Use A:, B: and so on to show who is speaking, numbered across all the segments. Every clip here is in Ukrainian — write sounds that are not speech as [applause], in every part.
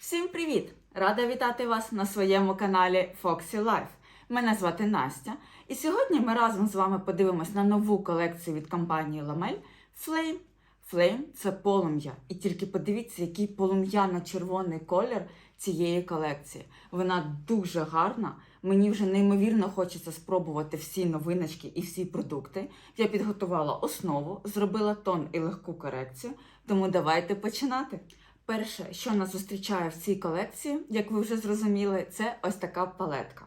A: Всім привіт! Рада вітати вас на своєму каналі Foxy Life. Мене звати Настя, і сьогодні ми разом з вами подивимось на нову колекцію від компанії Lamel Flame. Flame – це полум'я. І тільки подивіться, який полум'яно-червоний колір цієї колекції. Вона дуже гарна. Мені вже неймовірно хочеться спробувати всі новиночки і всі продукти. Я підготувала основу, зробила тон і легку корекцію, тому давайте починати. Перше, що нас зустрічає в цій колекції, як ви вже зрозуміли, це ось така палетка.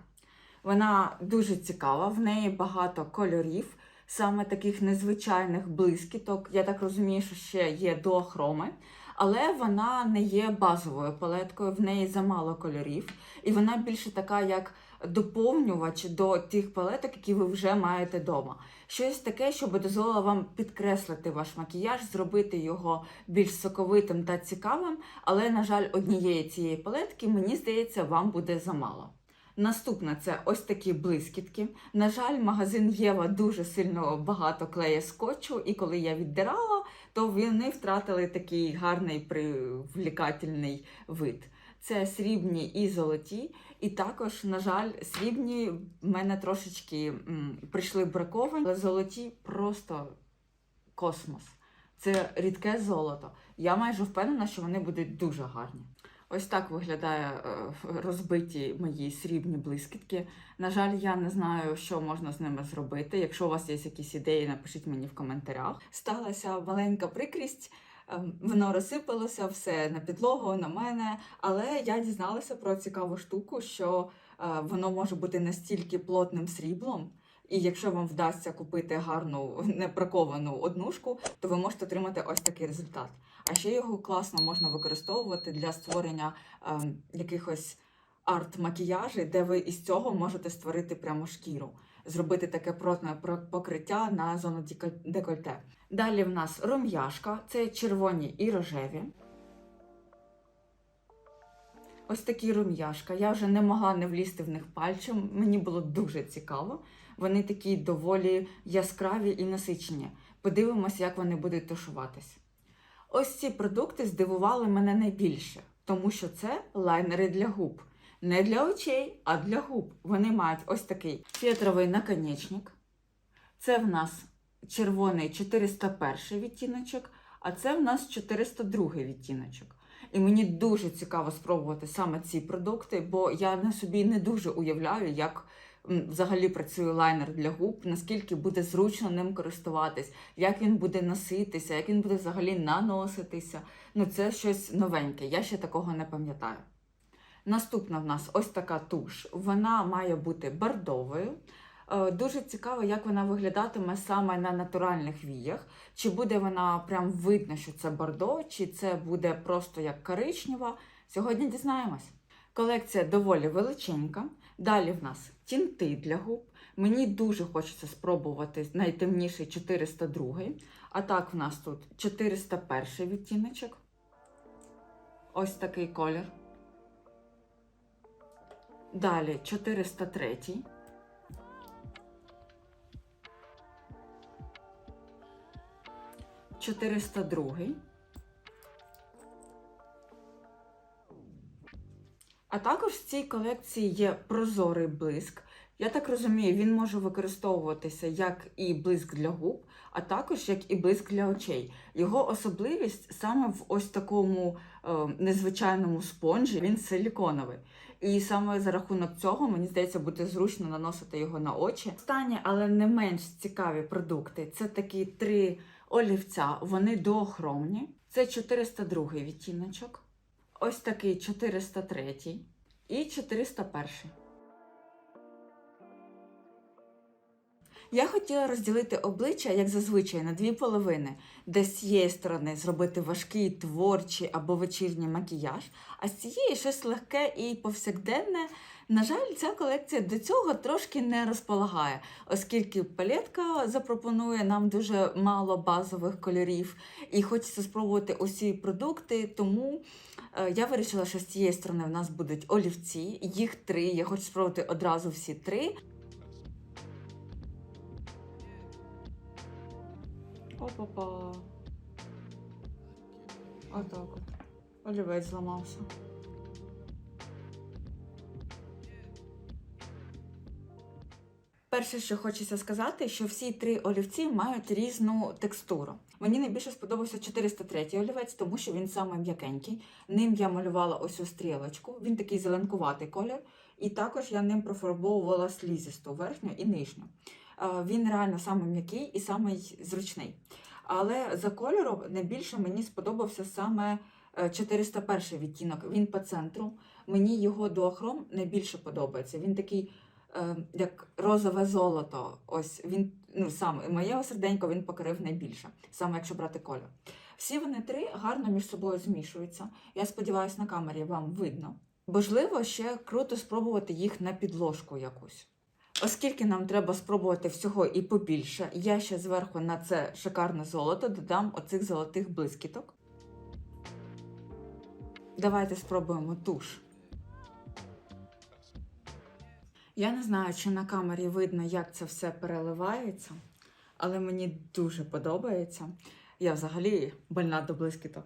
A: Вона дуже цікава, в неї багато кольорів, саме таких незвичайних блискіток. Я так розумію, що ще є дуохроми, але вона не є базовою палеткою, в неї замало кольорів, і вона більше така, як доповнювач до тих палеток, які ви вже маєте вдома. Щось таке, що би дозволило вам підкреслити ваш макіяж, зробити його більш соковитим та цікавим, але, на жаль, однієї цієї палетки, мені здається, вам буде замало. Наступне це ось такі блискітки. На жаль, магазин Єва дуже сильно багато клеє скотчу, і коли я віддирала, то вони втратили такий гарний привлекательний вид. Це срібні і золоті, і також, на жаль, срібні в мене трошечки м, прийшли браковані, але золоті просто космос. Це рідке золото. Я майже впевнена, що вони будуть дуже гарні. Ось так виглядає е, розбиті мої срібні блискітки. На жаль, я не знаю, що можна з ними зробити. Якщо у вас є якісь ідеї, напишіть мені в коментарях. Сталася маленька прикрість. Ем, Воно розсипалося все на підлогу, на мене, але я дізналася про цікаву штуку, що е, воно може бути настільки плотним сріблом, і якщо вам вдасться купити гарну непраковану однушку, то ви можете отримати ось такий результат. А ще його класно можна використовувати для створення ем, якихось арт-макіяжів, де ви із цього можете створити прямо шкіру, зробити таке плотне покриття на зону декольте. Далі в нас рум'яшка, це червоні і рожеві. Ось такі рум'яшка. Я вже не могла не влізти в них пальчем. Мені було дуже цікаво. Вони такі доволі яскраві і насичені. Подивимось, як вони будуть тушуватись. Ось ці продукти здивували мене найбільше, тому що це лайнери для губ. Не для очей, а для губ. Вони мають ось такий фетровий наконечник. Це в нас червоний 401 відтіночок, а це в нас 402 відтіночок. І мені дуже цікаво спробувати саме ці продукти, бо я на собі не дуже уявляю, як взагалі працює лайнер для губ, наскільки буде зручно ним користуватись, як він буде носитися, як він буде взагалі наноситися. Ну, це щось новеньке. Я ще такого не пам'ятаю. Наступна в нас ось така туш. Вона має бути бордовою. Е, Дуже цікаво, як вона виглядатиме саме на натуральних віях. Чи буде вона прям видно, що це бордо, чи це буде просто як коричнева. Сьогодні дізнаємось. Колекція доволі величенька. Далі в нас тінти для губ. Мені дуже хочеться спробувати найтемніший 402. А так в нас тут 401 відтіночок. Ось такий колір. Далі 403. Чотириста другий. А також в цій колекції є прозорий блиск. Я так розумію, він може використовуватися як і блиск для губ, а також як і блиск для очей. Його особливість саме в ось такому е, незвичайному спонжі, він силіконовий. І саме за рахунок цього, мені здається, буде зручно наносити його на очі. Останні, але не менш цікаві продукти це такі три олівця, вони доохромні. Це 402 відтіночок, ось такий 403 і 401. Я хотіла розділити обличчя, як зазвичай, на дві половини, де з цієї сторони зробити важкий, творчий або вечірній макіяж, а з цієї щось легке і повсякденне. На жаль, ця колекція до цього трошки не розполагає, оскільки палетка запропонує нам дуже мало базових кольорів, і хочеться спробувати усі продукти, тому е, я вирішила, що з цієї сторони в нас будуть олівці, їх три. Я хочу спробувати одразу всі три. Па-па-па. Отак. Олівець зламався. Перше, що хочеться сказати, що всі три олівці мають різну текстуру. Мені найбільше сподобався 403 олівець, тому що він саме м'якенький. Ним я малювала ось у стрілочку, він такий зеленкуватий колір. І також я ним профарбовувала слізисту, верхню і нижню. Е, Він реально саме м'який і самий зручний. Але за кольором найбільше мені сподобався саме е, 401 відтінок. Він по центру. Мені його дуохром найбільше подобається. Він такий, е, як розове золото. Ось він ну саме моє серденько він покорив найбільше, саме якщо брати кольор. Всі вони три гарно між собою змішуються. Я сподіваюся, на камері вам видно. Можливо, ще круто спробувати їх на підложку якусь. Оскільки нам треба спробувати всього і побільше, я ще зверху на це шикарне золото додам оцих золотих блискіток. Давайте спробуємо туш. Я не знаю, чи на камері видно, як це все переливається, але мені дуже подобається. Я взагалі больна до блискіток.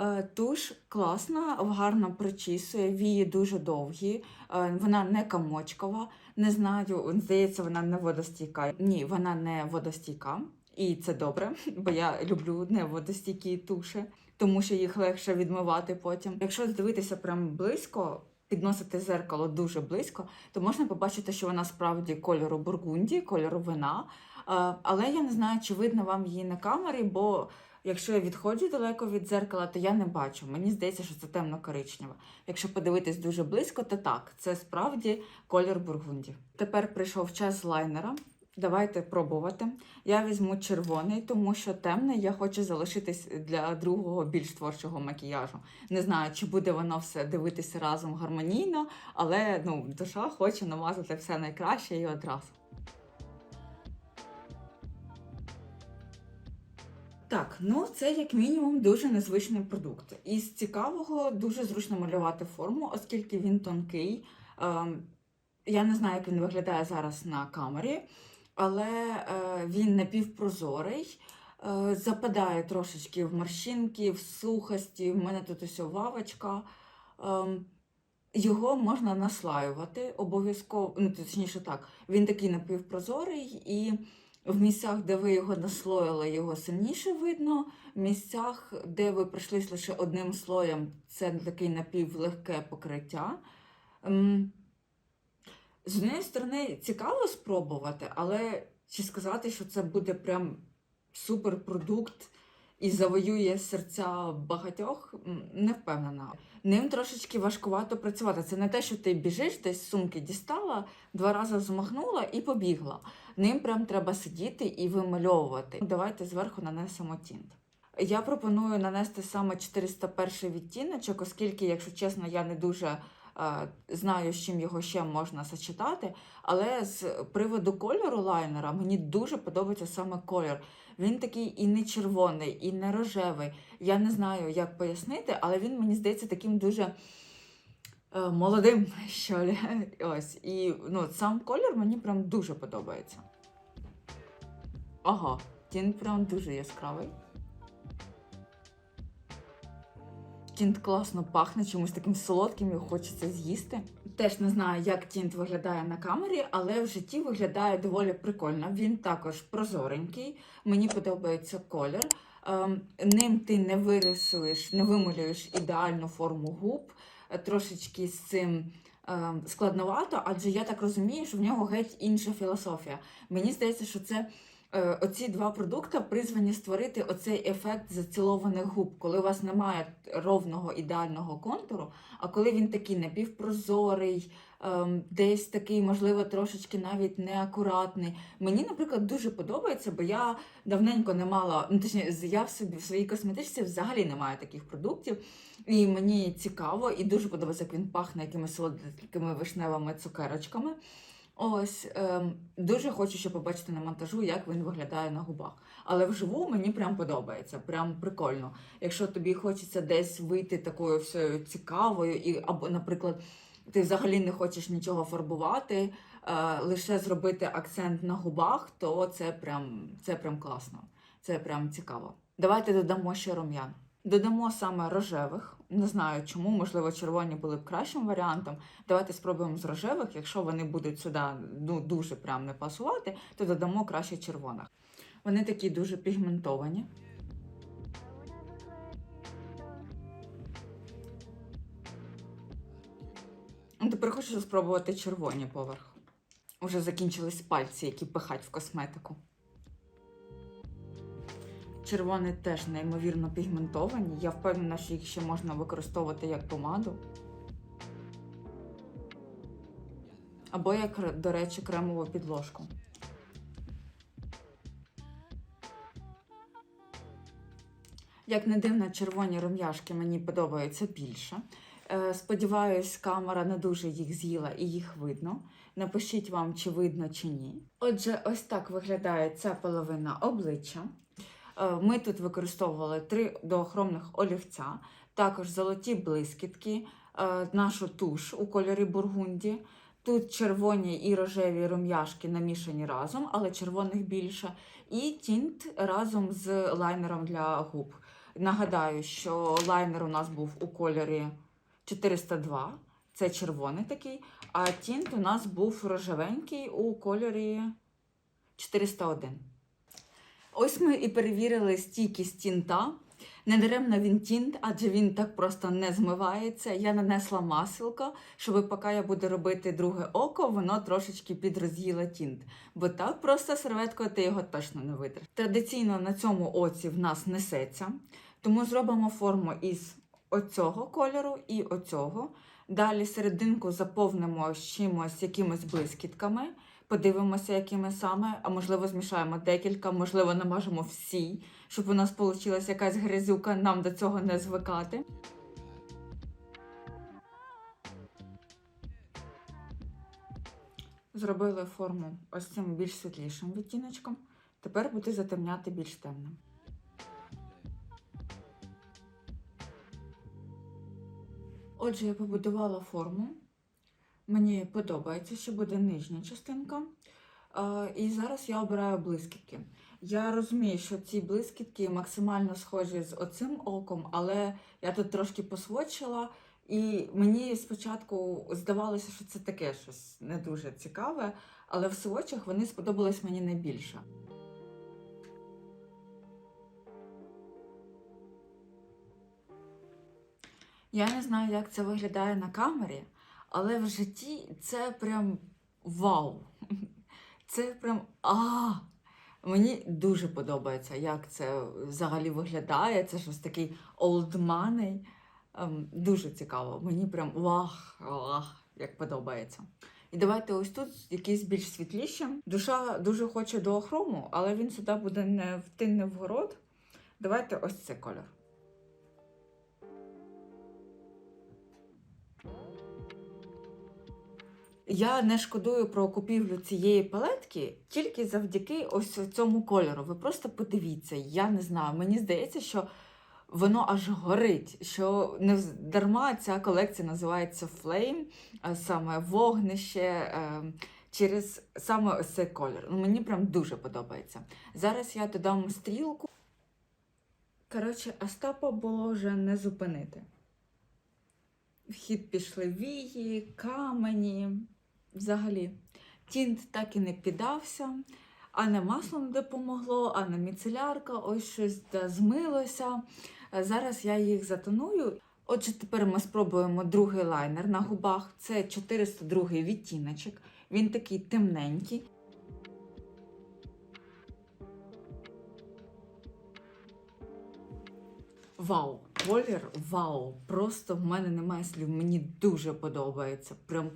A: Е, Туш класна, гарно причісує, вії дуже довгі, е, вона не комочкова. Не знаю, здається, вона не водостійка. Ні, вона не водостійка. І це добре, [laughs] бо я люблю не водостійкі туші, тому що їх легше відмивати потім. Якщо дивитися прям близько, підносити зеркало дуже близько, то можна побачити, що вона справді кольору бургунді, кольору вина. Е, Але я не знаю, чи видно вам її на камері, бо якщо я відходжу далеко від дзеркала, то я не бачу. Мені здається, що це темно-коричнева. Якщо подивитись дуже близько, то так, це справді колір бургунді. Тепер прийшов час лайнера. Давайте пробувати. Я візьму червоний, тому що темний я хочу залишитись для другого більш творчого макіяжу. Не знаю, чи буде воно все дивитися разом гармонійно, але ну, душа хоче намазати все найкраще і одразу. Так, ну це як мінімум дуже незвичний продукт. Із цікавого дуже зручно малювати форму, оскільки він тонкий. Ем, я не знаю, як він виглядає зараз на камері, але е, він напівпрозорий, е, западає трошечки в морщинки, в сухості. В мене тут ось вавочка. Ем, його можна наслаювати обов'язково, ну точніше так, він такий напівпрозорий, і в місцях, де ви його наслоїли, його сильніше видно. В місцях, де ви пройшлись лише одним слоєм, це такий напівлегке покриття. Ем, З однієї сторони, цікаво спробувати, але чи сказати, що це буде прям суперпродукт і завоює серця багатьох, не впевнена. Ним трошечки важкувато працювати. Це не те, що ти біжиш, десь з сумки дістала, два рази змахнула і побігла. Ним прям треба сидіти і вимальовувати. Давайте зверху нанесемо тінт. Я пропоную нанести саме 401 відтіночок, оскільки, якщо чесно, я не дуже знаю, з чим його ще можна сочетати. Але з приводу кольору лайнера мені дуже подобається саме колір. Він такий і не червоний, і не рожевий. Я не знаю, як пояснити, але він мені здається таким дуже е, молодим. [laughs] Що лі. Ось. І ну, сам колір мені прям дуже подобається. Ага, він прям дуже яскравий. Тінт класно пахне, чимось таким солодким, його хочеться з'їсти. Теж не знаю, як тінт виглядає на камері, але в житті виглядає доволі прикольно. Він також прозоренький, мені подобається колір. Ем, ним ти не вирисуєш, не вималюєш ідеальну форму губ. Е, Трошечки з цим ем, складновато, адже я так розумію, що в нього геть інша філософія. Мені здається, що це оці два продукти призвані створити оцей ефект зацілованих губ, коли у вас немає ровного ідеального контуру, а коли він такий напівпрозорий, ем, десь такий, можливо, трошечки навіть неакуратний. Мені, наприклад, дуже подобається, бо я давненько не мала, ну точніше, я в собі в своїй косметичці взагалі не маю таких продуктів. І мені цікаво, і дуже подобається, як він пахне якимись солодкими вишневими цукерочками. Ось ем, дуже хочу ще побачити на монтажу, як він виглядає на губах. Але вживу мені прям подобається, прям прикольно. Якщо тобі хочеться десь вийти такою всею цікавою, і або, наприклад, ти взагалі не хочеш нічого фарбувати, е, лише зробити акцент на губах, то це прям, це прям класно. Це прям цікаво. Давайте додамо ще рум'ян. Додамо саме рожевих. Не знаю чому, можливо, червоні були б кращим варіантом. Давайте спробуємо з рожевих. Якщо вони будуть сюди ну, дуже прям не пасувати, то додамо краще червоних. Вони такі дуже пігментовані. Ну, Тепер хочу спробувати червоні поверх. Уже закінчились пальці, які пихать в косметику. Червоні теж неймовірно пігментовані. Я впевнена, що їх ще можна використовувати як помаду. Або як, до речі, кремову підложку. Як не дивно, червоні рум'яшки мені подобаються більше. Е, Сподіваюсь, камера не дуже їх з'їла і їх видно. Напишіть вам, чи видно, чи ні. Отже, ось так виглядає ця половина обличчя. Е, Ми тут використовували три доохромних олівця, також золоті блискітки, е, нашу туш у кольорі бургунді. Тут червоні і рожеві рум'яшки намішані разом, але червоних більше. І тінт разом з лайнером для губ. Нагадаю, що лайнер у нас був у кольорі 402, це червоний такий, а тінт у нас був рожевенький у кольорі 401. Ось ми і перевірили стійкість тінта. Недаремно він тінт, адже він так просто не змивається. Я нанесла масло, щоб поки я буду робити друге око, воно трошечки підроз'їло тінт. Бо так просто серветкою ти його точно не витреш. Традиційно на цьому оці в нас несеться, тому зробимо форму із оцього кольору і оцього. Далі серединку заповнимо чимось, якимись блискітками. Подивимося, якими саме, а можливо, змішаємо декілька, можливо, намажемо всі, щоб у нас вийшла якась грязюка, нам до цього не звикати. Зробили форму ось цим більш світлішим відтіночком. Тепер буду затемняти більш темним. Отже, я побудувала форму. Мені подобається, що буде нижня частинка. Е, І зараз я обираю блискітки. Я розумію, що ці блискітки максимально схожі з оцим оком, але я тут трошки посвочила, і мені спочатку здавалося, що це таке щось не дуже цікаве, але в свочах вони сподобались мені найбільше. Я не знаю, як це виглядає на камері, але в житті це прям вау. Це прям а. Мені дуже подобається, як це взагалі виглядає. Це щось такий money. Ем, дуже цікаво. Мені прям вах, вах, як подобається. І давайте ось тут якийсь більш світлішим. Душа дуже хоче до охрому, але він сюди буде не вти не вгород. Давайте ось цей кольор. Я не шкодую про купівлю цієї палетки тільки завдяки ось цьому кольору. Ви просто подивіться, я не знаю. Мені здається, що воно аж горить. Що не дарма ця колекція називається Flame, саме вогнище. е, Через саме ось цей колір. Ну, Мені прям дуже подобається. Зараз я додам стрілку. Коротше, Остапа було вже не зупинити. В хід пішли вії, камені. Взагалі, тінт так і не піддався, а не масло не допомогло, а не міцелярка, ось щось змилося. Е, Зараз я їх затоную. Отже, тепер ми спробуємо другий лайнер на губах. Це 402 відтіночок. Він такий темненький. Вау! Колір вау! Просто в мене немає слів. Мені дуже подобається. Прям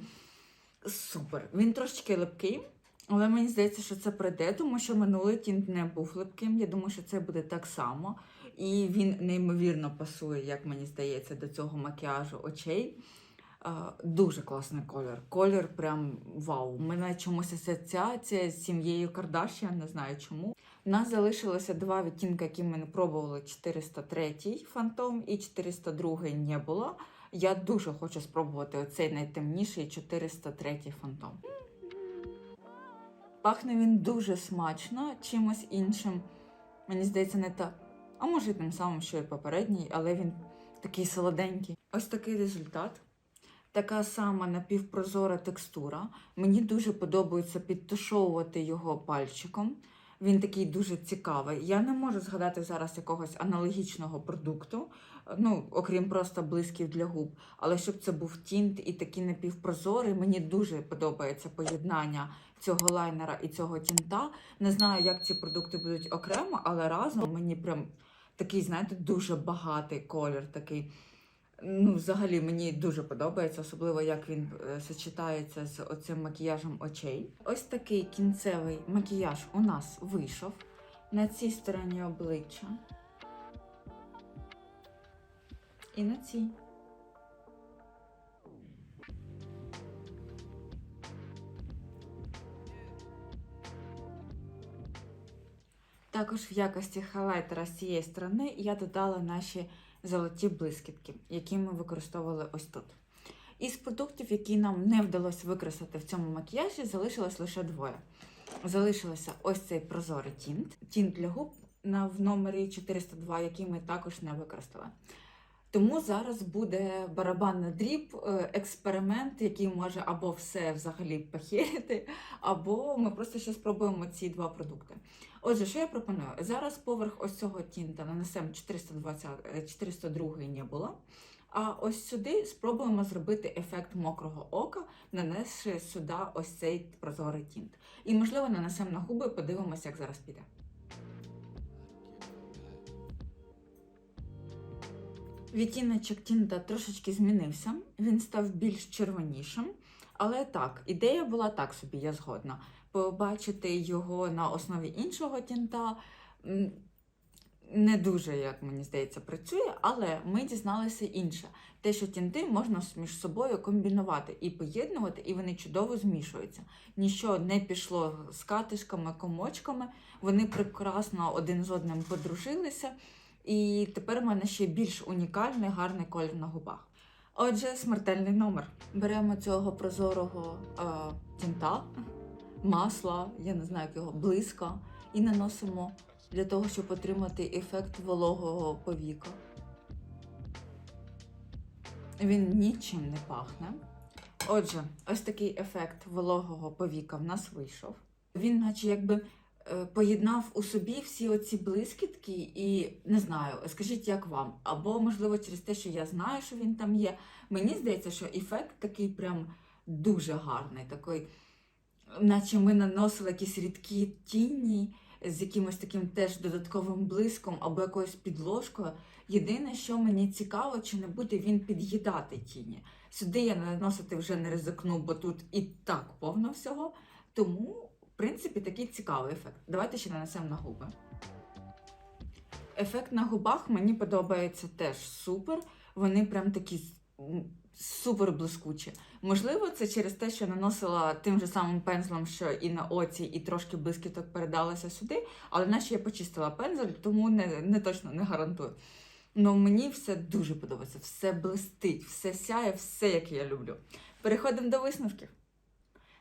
A: супер. Він трошечки липкий, але мені здається, що це прийде, тому що минулий тінт не був липким. Я думаю, що це буде так само. І він неймовірно пасує, як мені здається, до цього макіяжу очей. Дуже класний колір. Колір прям вау. У мене чомусь асоціація з сім'єю Кардашян, не знаю чому. У нас залишилося два відтінки, які ми не пробували: 403 фантом і 402 не було. Я дуже хочу спробувати оцей найтемніший 403 фантом. Пахне він дуже смачно, чимось іншим. Мені здається, не так. А може, тим самим, що і попередній, але він такий солоденький. Ось такий результат. Така сама напівпрозора текстура. Мені дуже подобається підтушовувати його пальчиком. Він такий дуже цікавий. Я не можу згадати зараз якогось аналогічного продукту, ну, окрім просто блисків для губ. Але щоб це був тінт і такий напівпрозорий, мені дуже подобається поєднання цього лайнера і цього тінта. Не знаю, як ці продукти будуть окремо, але разом мені прям такий, знаєте, дуже багатий колір. такий. Ну, взагалі мені дуже подобається, особливо як він е, сочетається з оцим макіяжем очей. Ось такий кінцевий макіяж у нас вийшов на цій стороні обличчя. І на цій. Також в якості хайлайтера з цієї сторони я додала наші золоті блискітки, які ми використовували ось тут. Із продуктів, які нам не вдалося використати в цьому макіяжі, залишилось лише двоє. Залишилося ось цей прозорий тінт, тінт для губ в номері 402, який ми також не використали. Тому зараз буде барабанний дріб, е, експеримент, який може або все взагалі похерити, або ми просто ще спробуємо ці два продукти. Отже, що я пропоную? Зараз поверх ось цього тінта нанесемо 420, е, 402 не було. А ось сюди спробуємо зробити ефект мокрого ока, нанесши сюди ось цей прозорий тінт. І, можливо, нанесемо на губи, подивимося, як зараз піде. Відтіночок тінта трошечки змінився, він став більш червонішим. Але так, ідея була так собі, я згодна. Побачити його на основі іншого тінта не дуже, як мені здається, працює, але ми дізналися інше. Те, що тінти можна між собою комбінувати і поєднувати, і вони чудово змішуються. Ніщо не пішло з катишками, комочками, вони прекрасно один з одним подружилися. І тепер у мене ще більш унікальний гарний колір на губах. Отже, смертельний номер. Беремо цього прозорого е, тінта, масла, я не знаю як його, блиска, і наносимо для того, щоб отримати ефект вологого повіка. Він нічим не пахне. Отже, ось такий ефект вологого повіка в нас вийшов. Він, наче якби поєднав у собі всі оці блискітки, і не знаю, скажіть, як вам? Або, можливо, через те, що я знаю, що він там є. Мені здається, що ефект такий прям дуже гарний, такий, наче ми наносили якісь рідкі тіні з якимось таким теж додатковим блиском або якоюсь підложкою. Єдине, що мені цікаво, чи не буде він під'їдати тіні. Сюди я наносити вже не ризикну, бо тут і так повно всього. Тому, принципі, такий цікавий ефект. Давайте ще нанесемо на губи. Ефект на губах мені подобається теж супер. Вони прям такі супер блискучі. Можливо, це через те, що наносила тим же самим пензлем, що і на оці, і трошки блискіток передалося сюди, але наче я почистила пензель, тому не, не точно не гарантую. Ну мені все дуже подобається, все блистить, все сяє, все як я люблю. Переходимо до висновків.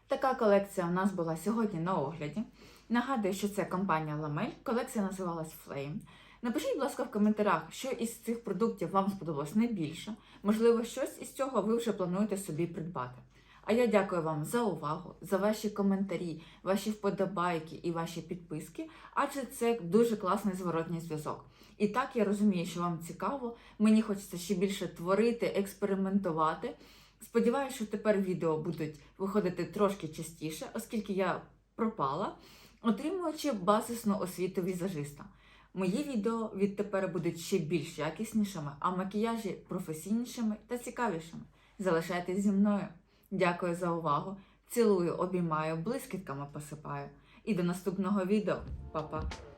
A: Така колекція у нас була сьогодні на огляді. Нагадую, що це компанія Lamel. Колекція називалась Flame. Напишіть, будь ласка, в коментарях, що із цих продуктів вам сподобалось найбільше. Можливо, щось із цього ви вже плануєте собі придбати. А я дякую вам за увагу, за ваші коментарі, ваші вподобайки і ваші підписки, адже це дуже класний зворотній зв'язок. І так я розумію, що вам цікаво. Мені хочеться ще більше творити, експериментувати. Сподіваюся, що тепер відео будуть виходити трошки частіше, оскільки я пропала, отримуючи базисну освіту візажиста. Мої відео відтепер будуть ще більш якіснішими, а макіяжі професійнішими та цікавішими. Залишайтесь зі мною. Дякую за увагу. Цілую, обіймаю, блискітками посипаю. І до наступного відео. Па-па!